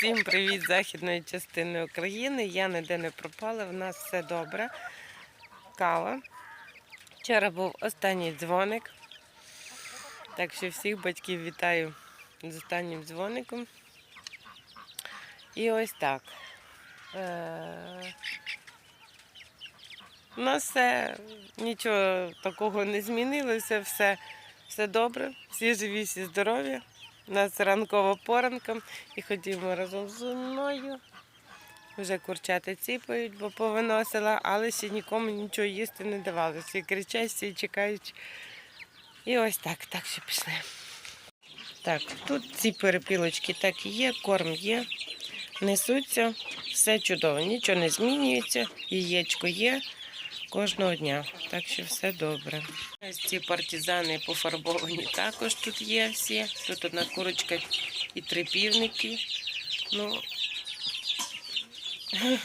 Всім привіт з західної частини України. Я ніде не пропала, в нас все добре. Кава. Вчора був останній дзвоник. Так що всіх батьків вітаю з останнім дзвоником. І ось так. Е, У нас все, нічого такого не змінилося, все, все добре, всі живі, всі здорові. У нас ранкова поранка і ходімо разом зі мною. Вже курчата ціпають, бо повиносила, але ще нікому нічого їсти не давали. Всі кричать, всі чекають. І ось так, так що пішли. Так, тут ці перепілочки так є, корм є, несуться, все чудово, нічого не змінюється, яєчко є кожного дня. Так що все добре. Ці партизани пофарбовані також тут є всі. Тут одна курочка і три півники. Ну,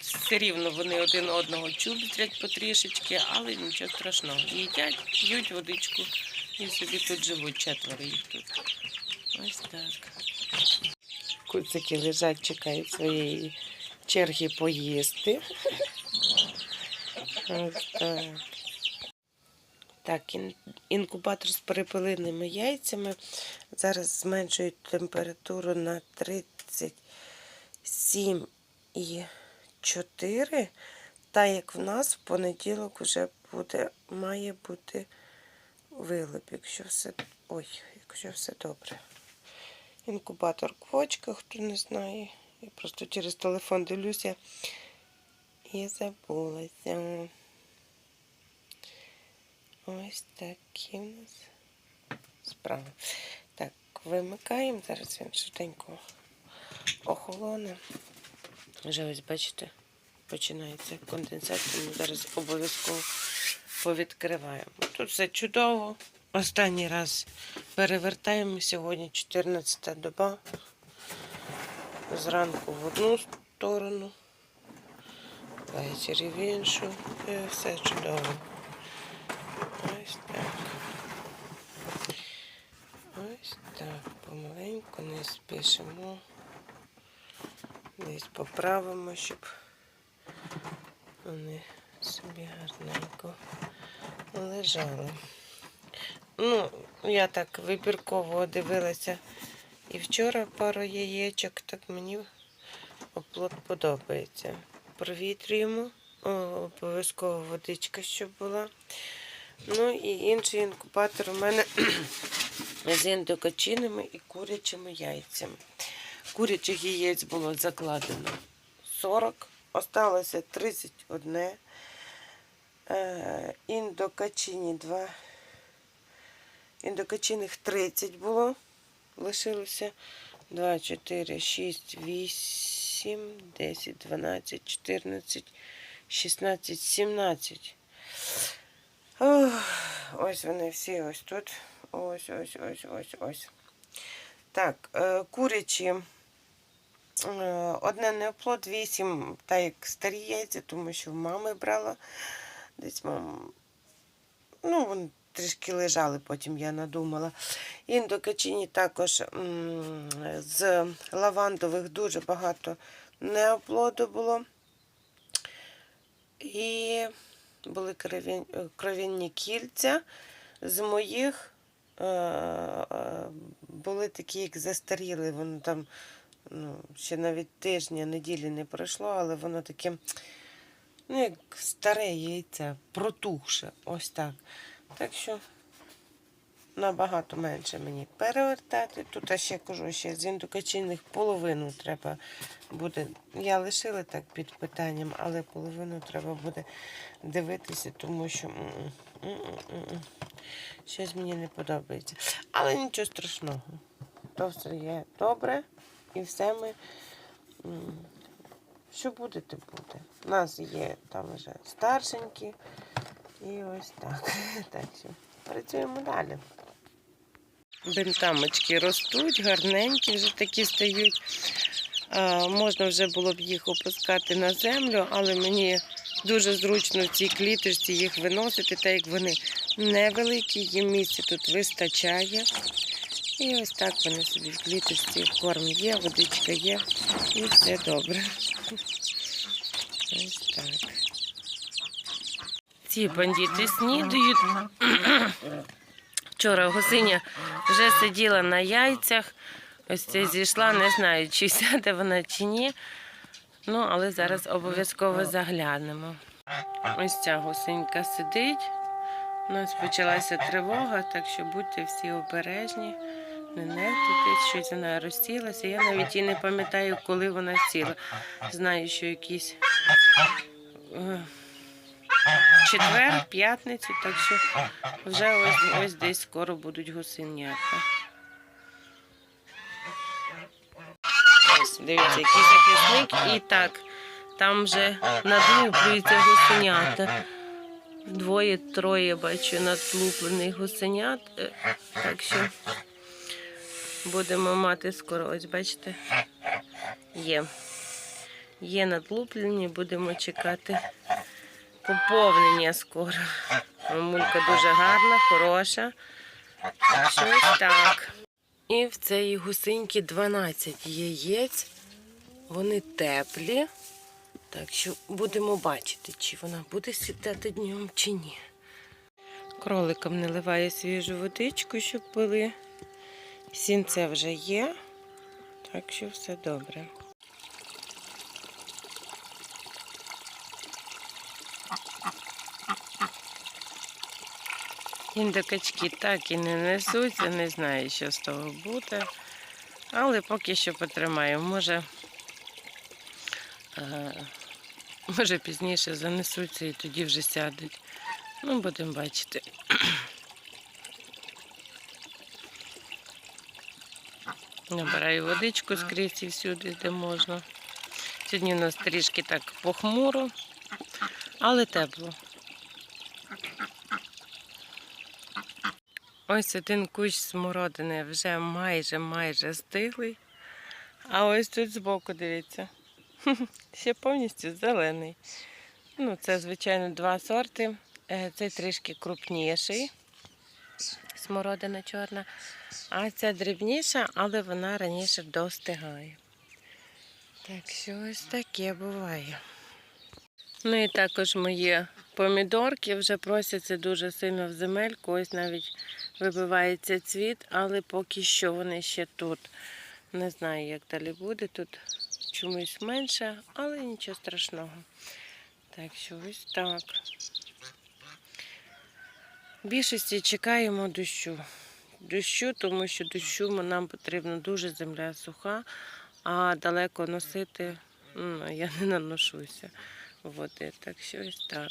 все рівно вони один одного чубрять потрішечки, але нічого страшного. Їдять, п'ють водичку і собі тут живуть четверо їх тут. Ось так. Куцики лежать, чекають своєї черги поїсти. Ось так. Так, інкубатор з перепелиними яйцями. Зараз зменшують температуру на 37 і 4. Та як в нас в понеділок вже буде, має бути вилип, якщо все. Ой, якщо все добре. Інкубатор квочка, хто не знає. Я просто через телефон дивлюся і забулася. Ось такі в нас справи. Так, вимикаємо. Зараз він швиденько охолоне. Вже ось бачите, починається конденсат, тому зараз обов'язково повідкриваємо. Тут все чудово. Останній раз перевертаємо. Сьогодні 14 доба. Зранку в одну сторону, ввечері в іншу. І все чудово. Ось так. Ось так. Помаленьку не спішимо. Десь поправимо, щоб вони собі гарненько лежали. Ну, я так вибірково дивилася і вчора пару яєчок, так мені оплот подобається. Провітрюємо, обов'язково водичка, щоб була. Ну і інший інкубатор у мене з індокачинами і курячими яйцями. Курячих яєць було закладено 40, осталося 31. Е, Індокачині 2. Індокачиних 30 було. Лишилося 2, 4, 6, 8, 10, 12, 14, 16, 17. Ох, ось вони всі ось тут. Ось, ось, ось, ось, ось. Так, е, курячі. е, Одне не оплод, вісім, та як старі яйця, тому що в мами брала. Десь мама. Ну, трішки лежали, потім я надумала. Індокачині також з лавандових дуже багато неоплоду було. І були кров'яні кільця. З моїх е, е, були такі, як застаріли. Воно там ну, ще навіть тижня, неділі не пройшло, але воно таке, ну, як старе яйце, протухше. Ось так. Так що набагато менше мені перевертати. Тут я ще кажу, ще з індукаційних половину треба буде. Я лишила так під питанням, але половину треба буде дивитися, тому що щось мені не подобається. Але нічого страшного. То все є добре і все ми. Що буде, те буде. У нас є там вже старшенькі. І ось так. Так що працюємо далі. Бентамочки ростуть, гарненькі, вже такі стають. Можна вже було б їх опускати на землю, але мені дуже зручно в цій кліточці їх виносити, так як вони невеликі, їм місця тут вистачає. І ось так вони собі в кліточці, корм є, водичка є, і все добре. Ось так. Ці бандити снідають. Вчора гусиня вже сиділа на яйцях. Ось це зійшла, не знаю, чи сяде вона чи ні. Ну, але зараз обов'язково заглянемо. Ось ця гусенька сидить. У нас почалася тривога, так що будьте всі обережні, не нехтуйте, щось вона розсілася. Я навіть і не пам'ятаю, коли вона сіла. Знаю, що якийсь е, четвер, п'ятницю, так що вже ось, ось десь скоро будуть гусенята. Ось, дивіться, який захисник. І так, там вже надлуплюються гусенята. Двоє-троє бачу надлуплених гусенят. Е, Так що будемо мати скоро. Ось бачите, є. Є надлуплені, будемо чекати поповнення скоро. Мамулька дуже гарна, хороша. Так так. І в цієї гусиньки 12 яєць. Вони теплі. Так що будемо бачити, чи вона буде сідати днем, чи ні. Кроликам наливає свіжу водичку, щоб пили. Сінце вже є, так що все добре. Індикачки так і не несуться, не знаю, що з того буде. Але поки що потримаю. Може, е, може пізніше занесуться і тоді вже сядуть. Ну, будемо бачити. Набираю водичку скрізь і всюди, де можна. Сьогодні у нас трішки так похмуро, але тепло. Ось один кущ смородини вже майже майже стиглий. А ось тут збоку, дивіться, ще повністю зелений. Ну, це, звичайно, два сорти. Е, Цей трішки крупніший, смородина чорна, а ця дрібніша, але вона раніше достигає. Так що ось таке буває. Ну і також мої помідорки вже просяться дуже сильно в земельку. Ось навіть вибивається цвіт, але поки що вони ще тут. Не знаю, як далі буде. Тут чомусь менше, але нічого страшного. Так що ось так. Більшості чекаємо дощу. Дощу, тому що дощу нам потрібно дуже земля суха, а далеко носити ну, я не наношуся води. Так що ось так.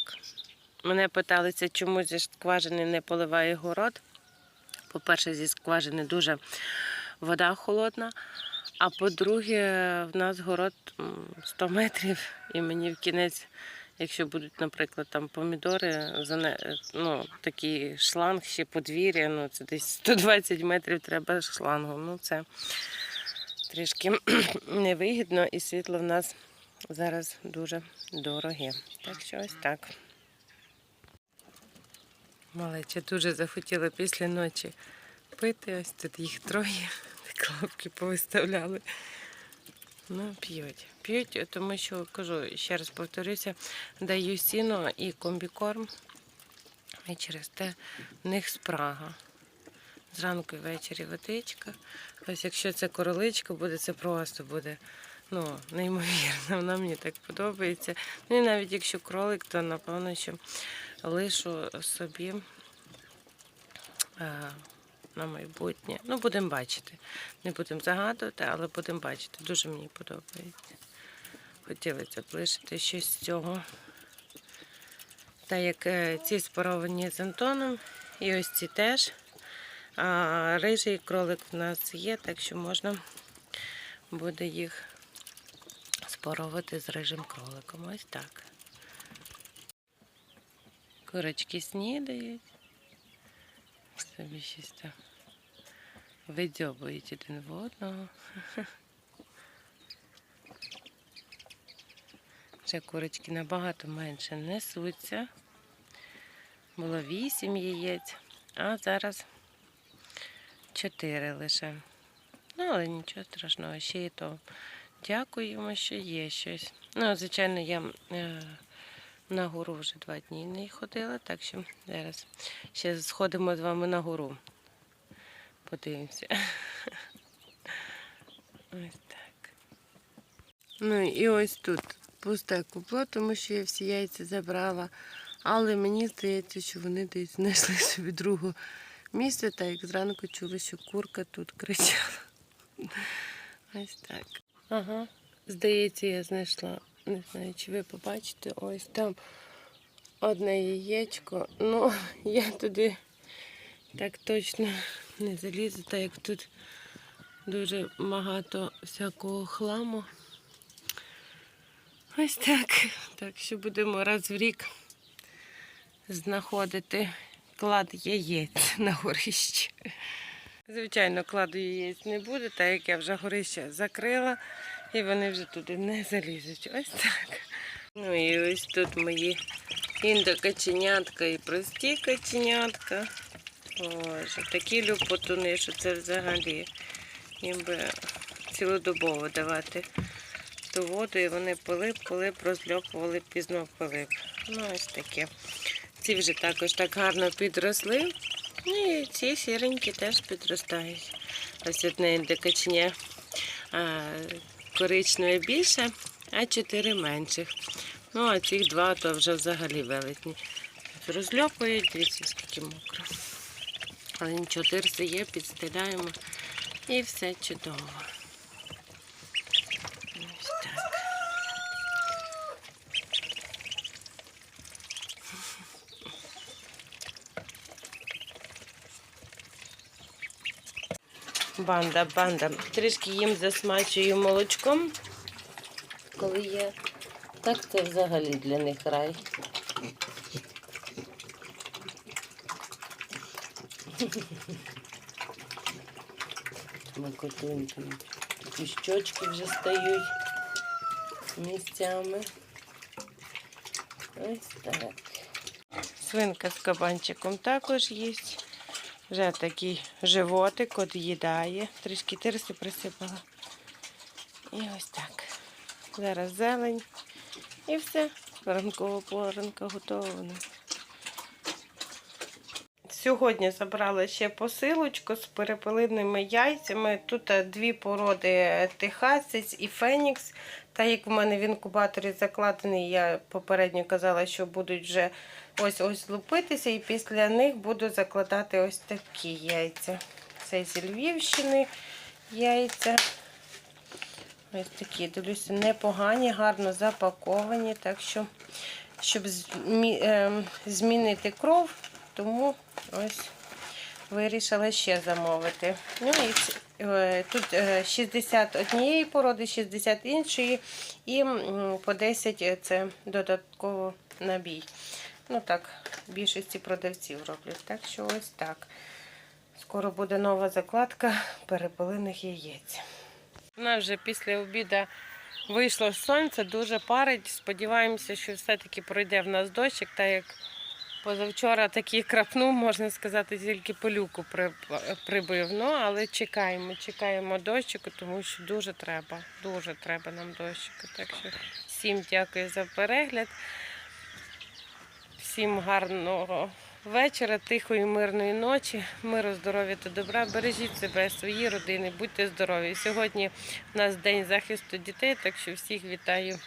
Мене питалися, чому зі скважини не поливає город. По-перше, зі скважини дуже вода холодна. А по-друге, в нас город 100 метрів, і мені в кінець, якщо будуть, наприклад, там помідори, ну, такий шланг ще подвір'я, ну це десь 120 метрів треба шлангу. Ну це трішки невигідно, і світло в нас зараз дуже дороге. Так що ось так. Малеча дуже захотіла після ночі пити. Ось тут їх троє. Так лапки повиставляли. Ну, п'ють. П'ють, тому що кажу, ще раз повторюся, даю сіно і комбікорм. І через те в них спрага. Зранку і ввечері водичка. Ось якщо це короличка буде, це просто буде ну, неймовірно. Вона мені так подобається. Ну і навіть якщо кролик, то напевно, що лишу собі е, на майбутнє. Ну, будемо бачити. Не будемо загадувати, але будемо бачити. Дуже мені подобається. Хотілося б лишити щось з цього. Та як е, ці спаровані з Антоном, і ось ці теж. А рижий кролик в нас є, так що можна буде їх споровати з рижим кроликом. Ось так. Курочки снідають. Собі щось там видьобують один в одного. Вже курочки набагато менше несуться. Було вісім яєць, а зараз чотири лише. Ну, але нічого страшного, ще і то. Дякуємо, що є щось. Ну, звичайно, я е, на гору вже два дні не ходила, так що зараз ще сходимо з вами на гору. Подивимося. Ось так. Ну і ось тут пусте купло, тому що я всі яйця забрала. Але мені здається, що вони десь знайшли собі другу місце, так як зранку чули, що курка тут кричала. Ось так. Ага, здається, я знайшла. Не знаю, чи ви побачите, ось там одне яєчко. Ну, я туди так точно не залізу, так як тут дуже багато всякого хламу. Ось так. Так що будемо раз в рік знаходити клад яєць на горищі. Звичайно, кладу яєць не буде, так як я вже горище закрила, і вони вже туди не залізуть. Ось так. Ну і ось тут мої індокаченятка і прості каченятка. Боже, такі люпотуни, що це взагалі їм би цілодобово давати ту воду, і вони пилип, пилип, розльопували пізно пилип. Ну, ось таке. Ці вже також так гарно підросли. Ну і ці сіренькі теж підростають. Ось одне індикачення коричневе більше, а чотири менших. Ну, а цих два то вже взагалі велетні. Розльопують, дивіться, скільки мокро. Але нічого, тирси є, підстеляємо і все чудово. Ось так. Банда, банда. Трішки їм засмачую молочком, коли є. Так це взагалі для них рай. Макотуньки. Такі щочки вже стають місцями. Ось так. Свинка з кабанчиком також є. Вже такий животик од'їдає. Трішки тирси присипала. І ось так. Зараз зелень. І все. Ранкова поранка готова. Сьогодні забрала ще посилочку з перепелиними яйцями. Тут е, дві породи Техасець і Фенікс. Та як в мене в інкубаторі закладений, я попередньо казала, що будуть вже ось ось лупитися, і після них буду закладати ось такі яйця. Це зі Львівщини яйця. Ось такі, дивлюся, непогані, гарно запаковані. Так що, щоб ем, змінити кров, тому ось вирішила ще замовити. Ну і е, тут е, 60 однієї породи, 60 іншої, і по 10 це додатково набій. Ну так, більшості продавців роблять. Так що ось так. Скоро буде нова закладка перепелиних яєць. У нас вже після обіду вийшло сонце, дуже парить. Сподіваємося, що все-таки пройде в нас дощик, так як позавчора такий крапнув, можна сказати, тільки полюку прибив. Ну, але чекаємо, чекаємо дощику, тому що дуже треба, дуже треба нам дощику. Так що всім дякую за перегляд. Всім гарного вечора, тихої, мирної ночі, миру, здоров'я та добра. Бережіть себе, свої родини, будьте здорові. Сьогодні у нас День захисту дітей, так що всіх вітаю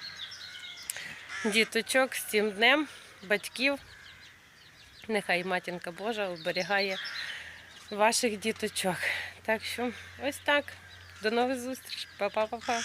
діточок з цим днем, батьків. Нехай матінка Божа оберігає ваших діточок. Так що ось так. До нових зустріч. Па-па-па-па.